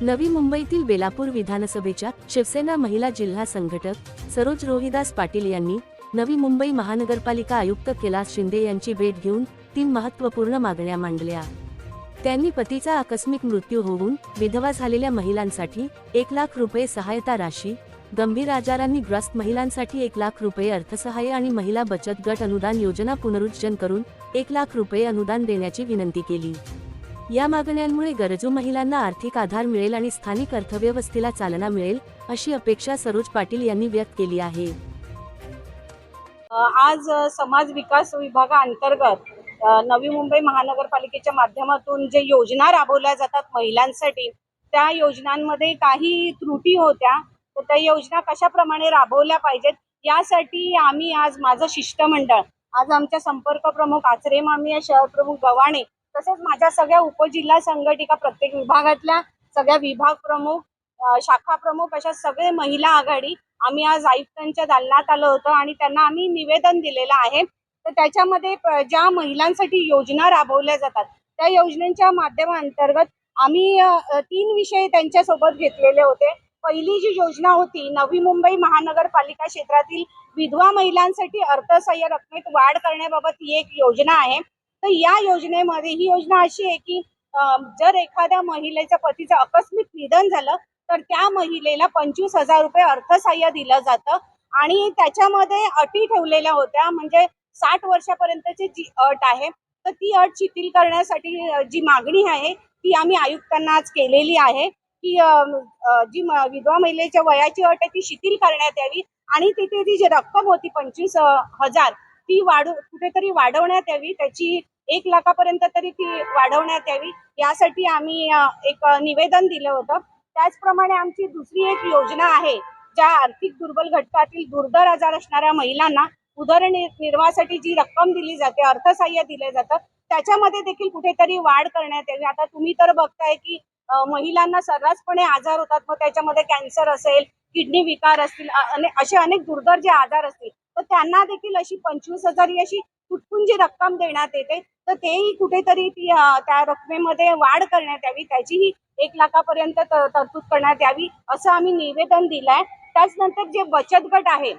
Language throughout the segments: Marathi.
नवी मुंबईतील बेलापूर विधानसभेच्या शिवसेना महिला जिल्हा संघटक सरोज रोहिदास पाटील यांनी नवी मुंबई महानगरपालिका आयुक्त कैलास शिंदे यांची भेट घेऊन तीन महत्त्वपूर्ण मागण्या मांडल्या. त्यांनी पतीचा आकस्मिक मृत्यू होऊन विधवा झालेल्या महिलांसाठी एक लाख रुपये सहायता राशी गंभीर आजारांनी ग्रस्त महिलांसाठी एक लाख रुपये अर्थसहाय्य आणि महिला बचत गट अनुदान योजना पुनरुज्जन करून एक लाख रुपये अनुदान देण्याची विनंती केली. या मागण्यांमुळे गरजू महिलांना आर्थिक आधार मिळेल आणि स्थानिक अर्थव्यवस्थेला चालना मिळेल अशी अपेक्षा सरोज पाटील यांनी व्यक्त केली आहे. आज समाज विकास विभागाअंतर्गत नवी मुंबई महानगरपालिकेच्या माध्यमातून जे योजना राबवल्या जातात महिलांसाठी त्या योजनांमध्ये काही त्रुटी होत्या. तर त्या योजना कशाप्रमाणे राबवल्या पाहिजेत यासाठी आम्ही आज माझं शिष्टमंडळ आज आमच्या संपर्क प्रमुख आचरे मामी या शहर प्रमुख गव्हाणे तसेच माझ्या सगळ्या उपजिल्हा संघटिका प्रत्येक विभागातल्या सगळ्या विभाग प्रमुख शाखा प्रमुख अशा सगळे महिला आघाडी आम्ही आज आयुक्तांच्या दालनात आलो होतो आणि त्यांना आम्ही निवेदन दिलेलं आहे. तर त्याच्यामध्ये प- ज्या महिलांसाठी योजना राबवल्या जातात त्या योजनेच्या माध्यमांतर्गत आम्ही तीन विषय त्यांच्यासोबत घेतलेले होते. पहिली जी योजना होती नवी मुंबई महानगरपालिका क्षेत्रातील विधवा महिलांसाठी अर्थसहाय्य रकमेत वाढ करण्याबाबत ही एक योजना आहे. तर या योजनेमध्ये ही योजना अशी आहे की जर एखाद्या महिलेच्या पतीचं आकस्मिक निधन झालं तर त्या महिलेला पंचवीस हजार रुपये अर्थसहाय्य दिलं जातं. आणि त्याच्यामध्ये अटी ठेवलेल्या होत्या म्हणजे साठ वर्षापर्यंतची जी अट आहे तर ती अट शिथिल करण्यासाठी जी मागणी आहे ती आम्ही आयुक्तांना आज केलेली आहे की जी म- विधवा महिलेच्या वयाची अट आहे ती शिथिल करण्यात यावी. आणि तिथे ती जी रक्कम होती पंचवीस हजार ती वाढू कुठेतरी वाढवण्यात यावी त्याची एक लाखापर्यंत तरी ती वाढवण्यात यावी. यासाठी आम्ही एक निवेदन दिलं होतं. त्याचप्रमाणे आमची दुसरी एक योजना आहे ज्या आर्थिक दुर्बल घटकातील दुर्धर आजार असणाऱ्या महिलांना उदरनिर्वाहासाठी जी रक्कम दिली जाते अर्थसहाय्य दिले जातं त्याच्यामध्ये देखील कुठेतरी वाढ करण्यात यावी. आता तुम्ही तर बघताय की महिलांना सर्रासपणे आजार होतात. मग त्याच्यामध्ये कॅन्सर असेल किडनी विकार असतील अने- असे अनेक दुर्धर जे आजार असतील तर त्यांना देखील अशी पंचवीस हजार ही अशी कुठून जी रक्कम देण्यात येते तर तेही कुठेतरी ती त्या रकमेमध्ये वाढ करण्यात यावी त्याचीही एक लाखापर्यंत तरतूद करण्यात यावी असं आम्ही निवेदन दिलंय. त्याचनंतर जे बचत गट आहे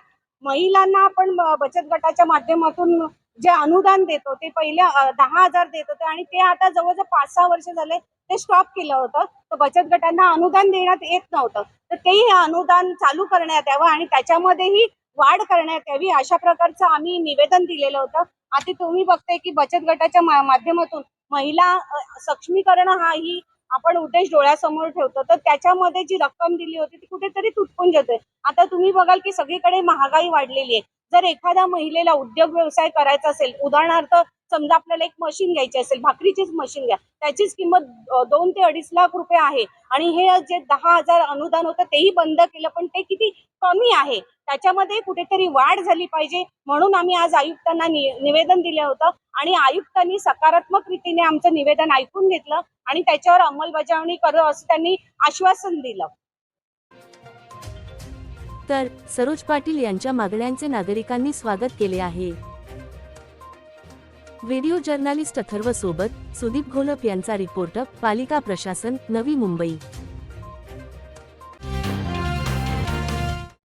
महिलांना आपण बचत गटाच्या माध्यमातून जे अनुदान देतो ते पहिले दहा हजार देत होते आणि ते आता जवळजवळ पाच सहा वर्ष झाले ते स्टॉप केलं होतं. तर बचत गटांना अनुदान देण्यात येत नव्हतं. तर तेही अनुदान चालू करण्यात यावं आणि त्याच्यामध्येही वाढ करण्यात यावी. अशा प्रकारचं आम्ही निवेदन दिलेलं होतं. आता तुम्ही बघताय की बचत गटाच्या मा- माध्यमातून महिला सक्षमीकरण हा ही आपण उद्देश डोळ्यासमोर ठेवतो. तर त्याच्यामध्ये जी रक्कम दिली होती ती कुठेतरी तुटपून जाते आता तुम्ही बघाल की सगळीकडे महागाई वाढलेली आहे. जर एखाद्या महिलेला उद्योग व्यवसाय करायचा असेल उदाहरणार्थ समजा आपल्याला एक मशीन घ्यायची असेल भाकरीचीच मशीन घ्या त्याचीच किंमत दोन ते अडीच लाख रुपये आहे आणि हे जे दहा हजार अनुदान होतं तेही बंद केलं पण ते किती कमी आहे? त्याच्यामध्ये कुठेतरी वाढ झाली पाहिजे म्हणून आम्ही आज आयुक्तांना निवेदन दिलं होतं आणि आयुक्तांनी सकारात्मक रीतीने आमचं निवेदन ऐकून घेतलं आणि त्याच्यावर अंमलबजावणी करू असं त्यांनी आश्वासन दिलं. तर सरोज पाटील यांच्या मागण्यांचे नागरिकांनी स्वागत केले आहे. व्हिडिओ जर्नालिस्ट अथर्व सोबत सुदीप घोलप यांचा रिपोर्ट पालिका प्रशासन नवी मुंबई.